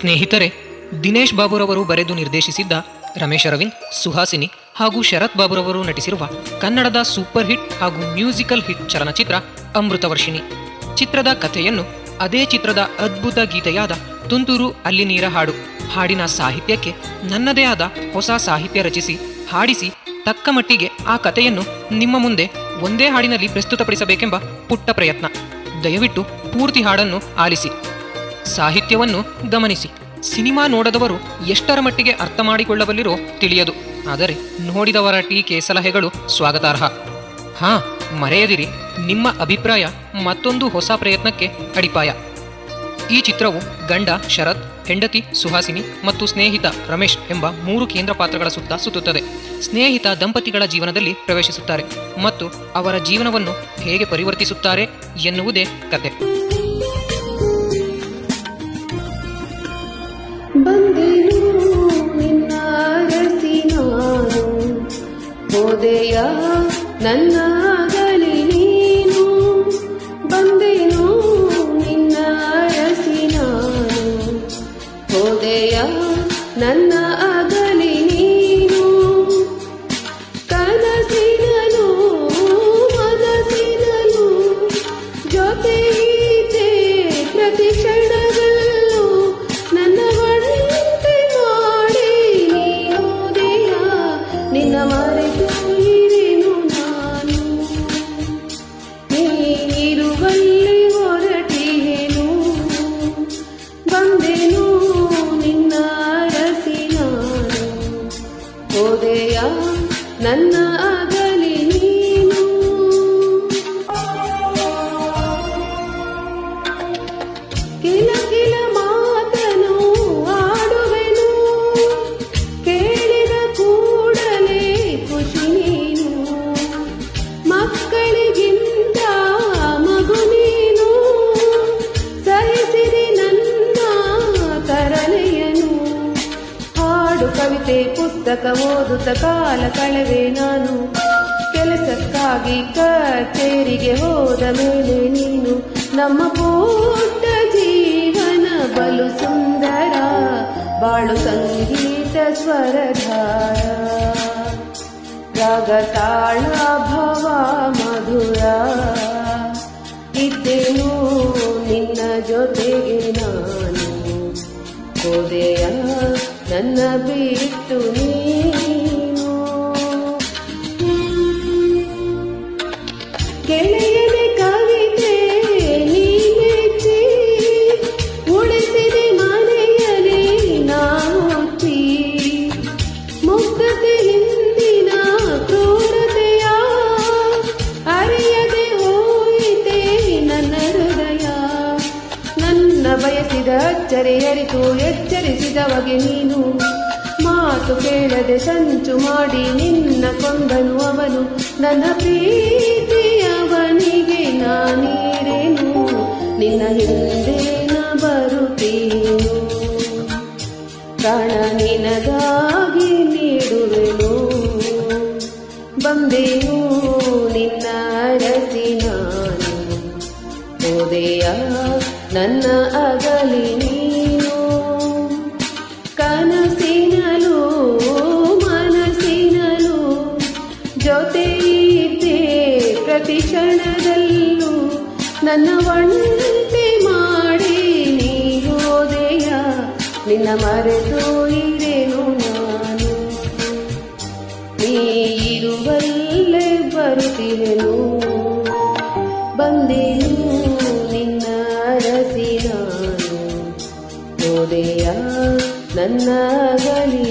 ಸ್ನೇಹಿತರೆ, ದಿನೇಶ್ ಬಾಬುರವರು ಬರೆದು ನಿರ್ದೇಶಿಸಿದ್ದ ರಮೇಶ್ ಅರವಿಂದ್, ಸುಹಾಸಿನಿ ಹಾಗೂ ಶರತ್ ಬಾಬುರವರು ನಟಿಸಿರುವ ಕನ್ನಡದ ಸೂಪರ್ ಹಿಟ್ ಹಾಗೂ ಮ್ಯೂಸಿಕಲ್ ಹಿಟ್ ಚಲನಚಿತ್ರ ಅಮೃತವರ್ಷಿಣಿ. ಚಿತ್ರದ ಕಥೆಯನ್ನು ಅದೇ ಚಿತ್ರದ ಅದ್ಭುತ ಗೀತೆಯಾದ ತುಂತುರು ಅಲ್ಲಿ ನೀರ ಹಾಡು, ಹಾಡಿನ ಸಾಹಿತ್ಯಕ್ಕೆ ನನ್ನದೇ ಆದ ಹೊಸ ಸಾಹಿತ್ಯ ರಚಿಸಿ, ಹಾಡಿಸಿ ತಕ್ಕ ಮಟ್ಟಿಗೆ ಆ ಕಥೆಯನ್ನು ನಿಮ್ಮ ಮುಂದೆ ಒಂದೇ ಹಾಡಿನಲ್ಲಿ ಪ್ರಸ್ತುತಪಡಿಸಬೇಕೆಂಬ ಪುಟ್ಟ ಪ್ರಯತ್ನ. ದಯವಿಟ್ಟು ಪೂರ್ತಿ ಹಾಡನ್ನು ಆಲಿಸಿ. ಸಾಹಿತ್ಯವನ್ನು ಗಮನಿಸಿ. ಸಿನಿಮಾ ನೋಡದವರು ಎಷ್ಟರ ಮಟ್ಟಿಗೆ ಅರ್ಥ ಮಾಡಿಕೊಳ್ಳಬಲ್ಲಿರೋ ತಿಳಿಯದು. ಆದರೆ ನೋಡಿದವರ ಟೀಕೆ ಸಲಹೆಗಳು ಸ್ವಾಗತಾರ್ಹ. ಹಾ, ಮರೆಯದಿರಿ. ನಿಮ್ಮ ಅಭಿಪ್ರಾಯ ಮತ್ತೊಂದು ಹೊಸ ಪ್ರಯತ್ನಕ್ಕೆ ಅಡಿಪಾಯ. ಈ ಚಿತ್ರವು ಗಂಡ ಶರತ್, ಹೆಂಡತಿ ಸುಹಾಸಿನಿ ಮತ್ತು ಸ್ನೇಹಿತ ರಮೇಶ್ ಎಂಬ ಮೂರು ಕೇಂದ್ರ ಪಾತ್ರಗಳ ಸುತ್ತ ಸುತ್ತುತ್ತದೆ. ಸ್ನೇಹಿತ ದಂಪತಿಗಳ ಜೀವನದಲ್ಲಿ ಪ್ರವೇಶಿಸುತ್ತಾರೆ ಮತ್ತು ಅವರ ಜೀವನವನ್ನು ಹೇಗೆ ಪರಿವರ್ತಿಸುತ್ತಾರೆ ಎನ್ನುವುದೇ ಕತೆ. ಹೋದೆಯ ನನ್ನ ಗಲಿ ನೀನು ಬಂದೆನು ನಿನ್ನ ಅರಸಿ ನಾನು ಹೋದೆಯ ನನ್ನ ನನ್ನ ಅಗಲಿ ಪುಸ್ತಕ ಓದುತ್ತ ಕಾಲ ಕಳೆವೆ ನಾನು. ಕೆಲಸಕ್ಕಾಗಿ ಕಚೇರಿಗೆ ಹೋದ ಮೇಲೆ ನೀನು ನಮ್ಮ ಪೂರ್ಣ ಜೀವನ ಬಲು ಸುಂದರ, ಬಾಳು ಸಂಗೀತ ಸ್ವರಧಾರ. ರಾಗ ಭವ ಮಧುರ, ಇದ್ದೇನು ನಿನ್ನ ಜೊತೆಗೆ ನಾನು? ಹೋದೆಯ ನನ್ನ ಬಿಟ್ಟು ನೀನು. ಗೆಳೆಯನೆ ಕವಿತೆ ನೀ ಮೆಚ್ಚಿ ಉಳಿಸಿದೆ ಮನೆಯಲ್ಲಿ ನಾವು ಮುಕ್ತತೆ ಹಿಂದಿನ ಕ್ರೂರತೆಯ, ಅರಿಯದೆ ಹೋಯಿತೆ ನನ್ನ ಹೃದಯ. ನನ್ನ ಬಯಸಿದ ಅಚ್ಚರಿ ಅರಿತು ಎಚ್ಚರಿಸಿದವಗೆ ನೀನು ಮಾತು ಕೇಳದೆ ಸಂಚು ಮಾಡಿ ನಿನ್ನ ಕೊಂದನು ಅವನು. ನನ್ನ ಪ್ರೀತಿಯವನಿಗೆ ನಾನೀರೇನು ನಿನ್ನ ಹಿಂದೆ ನ ಬರುತ್ತೇನು? ಪ್ರಾಣ ನಿನಗಾಗಿ ನೀಡುವೆನು. ಬಂದೆನು ನಿನ್ನ ಅರಸಿ ನಾನು. ನನ್ನ ಅಗಲಿ ನನ್ನ ಒಂಟಿ ಮಾಡಿ ನೀ ಹೋದೆಯ, ನಿನ್ನ ಮರೆತು ಇರೆನು ನಾನು? ನೀ ಇರುವಲ್ಲೇ ಬರುತ್ತಿರೆನು ಬಂದೆನು ನಿನ್ನ ರಸಿ ನಾನು. ಹೋದೆಯ, ನನ್ನ ಗಲಿ